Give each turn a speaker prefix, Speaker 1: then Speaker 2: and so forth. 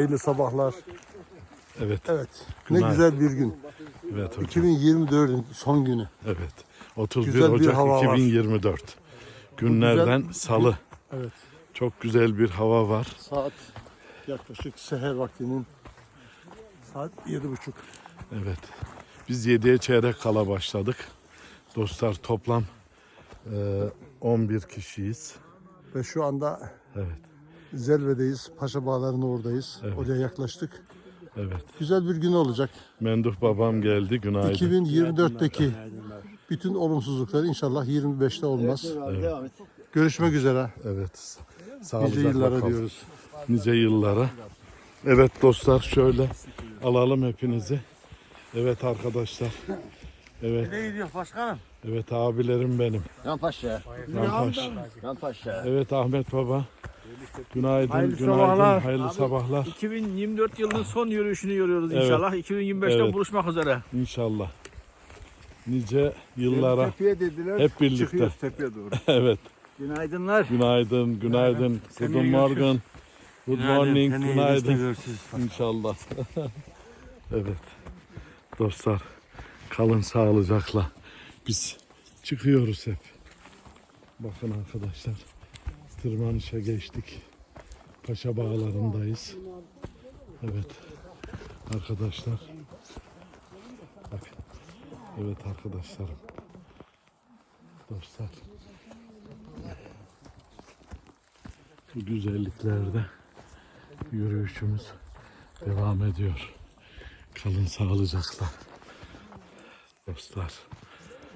Speaker 1: Hayırlı sabahlar.
Speaker 2: Evet,
Speaker 1: Evet. Ne
Speaker 2: Günaydın.
Speaker 1: güzel bir gün.
Speaker 2: evet hocam.
Speaker 1: 2024'ün son günü.
Speaker 2: Evet. 31
Speaker 1: Güzel bir
Speaker 2: Ocak
Speaker 1: hava var.
Speaker 2: 2024. Günlerden salı.
Speaker 1: Evet.
Speaker 2: Çok güzel bir hava var.
Speaker 1: Saat yaklaşık seher vaktinin saat yedi buçuk.
Speaker 2: Evet. Biz 7'ye çeyrek kala başladık. Dostlar toplam e, 11 kişiyiz.
Speaker 1: Ve şu anda
Speaker 2: Evet.
Speaker 1: Zelve'deyiz. Paşa Bağları'nın oradayız.
Speaker 2: Evet.
Speaker 1: Oraya yaklaştık.
Speaker 2: Evet.
Speaker 1: Güzel bir gün olacak.
Speaker 2: Menduh babam geldi. Günaydın.
Speaker 1: 2024'teki bütün olumsuzluklar inşallah 25'te olmaz. Görüşmek üzere.
Speaker 2: Evet.
Speaker 1: Nice
Speaker 2: Sağlıcakla
Speaker 1: yıllara
Speaker 2: kalın.
Speaker 1: diyoruz.
Speaker 2: Nice yıllara. Evet dostlar şöyle alalım hepinizi. Evet arkadaşlar. Evet.
Speaker 3: Ne gidiyor başkanım?
Speaker 2: Evet abilerim benim.
Speaker 3: Yan Paşa.
Speaker 2: Yantaş.
Speaker 3: Yan Paşa.
Speaker 2: Evet Ahmet Baba. Günaydın,
Speaker 3: Hayırlı
Speaker 2: günaydın,
Speaker 3: sabahlar.
Speaker 2: hayırlı
Speaker 3: Abi,
Speaker 2: sabahlar.
Speaker 3: 2024 yılının son yürüyüşünü yürüyoruz
Speaker 2: Evet.
Speaker 3: inşallah. 2025'te
Speaker 2: Evet.
Speaker 3: buluşmak üzere.
Speaker 2: İnşallah. Nice yıllara
Speaker 4: Tepeye dediler.
Speaker 2: hep birlikte.
Speaker 4: Çıkıyoruz tepeye doğru.
Speaker 2: evet.
Speaker 3: Günaydınlar.
Speaker 2: Günaydın, günaydın. Good morning. Good morning, günaydın. İnşallah. evet. Dostlar, kalın sağlıcakla. Biz çıkıyoruz hep. Bakın arkadaşlar. Tırmanışa geçtik. Paşa Bağları'ndayız. Evet. Arkadaşlar. Bak. Evet arkadaşlarım. Dostlar. Bu güzelliklerde yürüyüşümüz devam ediyor. Kalın sağlıcakla. Dostlar.